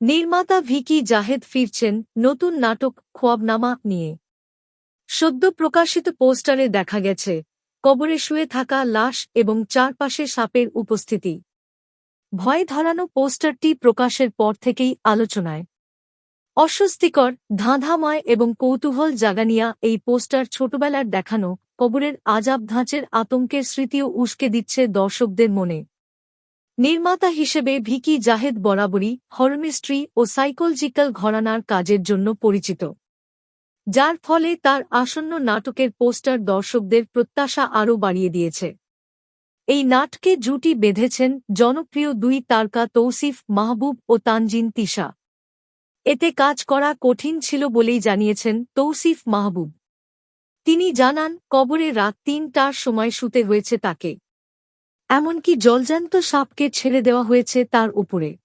নির্মাতা ভিকি জাহেদ ফিরছেন নতুন নাটক খোয়াবনামা নিয়ে। সদ্য প্রকাশিত পোস্টারে দেখা গেছে, কবরে শুয়ে থাকা লাশ এবং চারপাশে সাপের উপস্থিতি। ভয় ধরানো পোস্টারটি প্রকাশের পর থেকেই আলোচনায়। অস্বস্তিকর, ধাঁধাময় এবং কৌতূহল জাগানিয়া এই পোস্টার ছোটবেলার দেখানো কবরের আজাব ধাঁচের আতঙ্কের স্মৃতিও উস্কে দিচ্ছে দর্শকদের মনে। নির্মাতা হিসেবে ভিকি জাহেদ বরাবরই হরমিস্ট্রি ও সাইকোলজিক্যাল ঘরানার কাজের জন্য পরিচিত। যার ফলে তার আসন্ন নাটকের পোস্টার দর্শকদের প্রত্যাশা আরও বাড়িয়ে দিয়েছে। এই নাটকে জুটি বেঁধেছেন জনপ্রিয় দুই তারকা তৌসিফ মাহবুব ও তানজিন তিশা। এতে কাজ করা কঠিন ছিল বলেই জানিয়েছেন তৌসিফ মাহবুব। তিনি জানান, কবরে রাত তিনটার সময় শুতে হয়েছে তাকে। এমনকি জলজান্ত সাপকে ছেড়ে দেওয়া হয়েছে তার উপরে।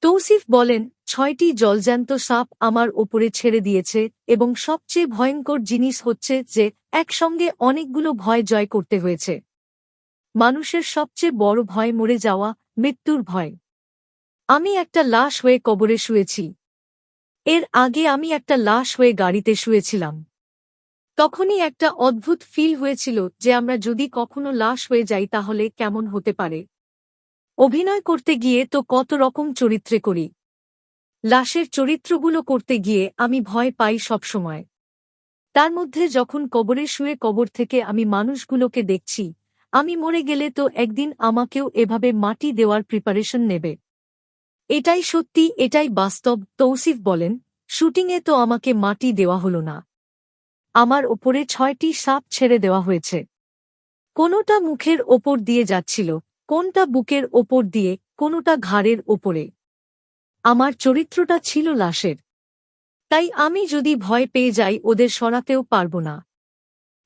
তৌসিফ বলেন, ছয়টি জলজান্ত সাপ আমার ওপরে ছেড়ে দিয়েছে এবং সবচেয়ে ভয়ঙ্কর জিনিস হচ্ছে যে একসঙ্গে অনেকগুলো ভয় জয় করতে হয়েছে। মানুষের সবচেয়ে বড় ভয় মরে যাওয়া, মৃত্যুর ভয়। আমি একটা লাশ হয়ে কবরে শুয়েছি। এর আগে আমি একটা লাশ হয়ে গাড়িতে শুয়েছিলাম। তখনই একটা অদ্ভুত ফিল হয়েছিল যে আমরা যদি কখনো লাশ হয়ে যাই তাহলে কেমন হতে পারে। অভিনয় করতে গিয়ে তো কত রকম চরিত্রে করি। লাশের চরিত্রগুলো করতে গিয়ে আমি ভয় পাই সবসময় তার মধ্যে যখন কবরে শুয়ে কবর থেকে আমি মানুষগুলোকে দেখছি, আমি মরে গেলে তো একদিন আমাকেও এভাবে মাটি দেওয়ার প্রিপারেশন নেবে। এটাই সত্যি, এটাই বাস্তব, তৌসিফ বলেন, শুটিংয়ে তো আমাকে মাটি দেওয়া হল না। আমার ওপরে ছয়টি সাপ ছেড়ে দেওয়া হয়েছে। কোনোটা মুখের ওপর দিয়ে যাচ্ছিল, কোনটা বুকের ওপর দিয়ে, কোনোটা ঘাড়ের ওপরে। আমার চরিত্রটা ছিল লাশের। তাই আমি যদি ভয় পেয়ে যাই, ওদের সরাতেও পারব না।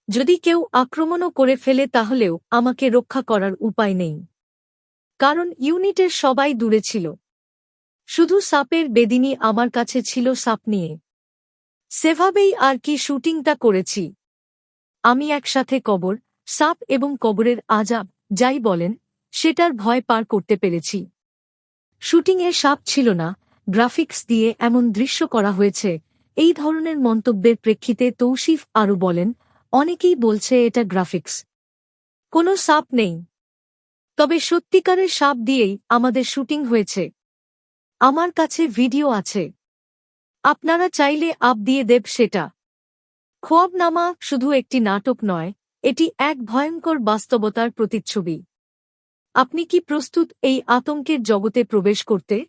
যদি কেউ আক্রমণও করে ফেলে, তাহলেও আমাকে রক্ষা করার উপায় নেই। কারণ ইউনিটের সবাই দূরে ছিল। শুধু সাপের বেদিনী আমার কাছে ছিল সাপ নিয়ে। সেভাবেই আর কি শুটিংটা করেছি। আমি একসাথে কবর, সাপ এবং কবরের আজাব, যাই বলেন, সেটার ভয় পার করতে পেরেছি। শুটিংয়ে সাপ ছিল না, গ্রাফিক্স দিয়ে এমন দৃশ্য করা হয়েছে, এই ধরনের মন্তব্যের প্রেক্ষিতে তৌসিফ আরও বলেন, অনেকেই বলছে এটা গ্রাফিক্স। কোনো সাপ নেই। তবে সত্যিকারের সাপ দিয়েই আমাদের শুটিং হয়েছে। আমার কাছে ভিডিও আছে। আপনারা চাইলে আপ দিয়ে দেব সেটা। খোয়াবনামা শুধু একটি নাটক নয়, এটি এক ভয়ঙ্কর বাস্তবতার প্রতিচ্ছবি। আপনি কি প্রস্তুত এই আতঙ্কের জগতে প্রবেশ করতে?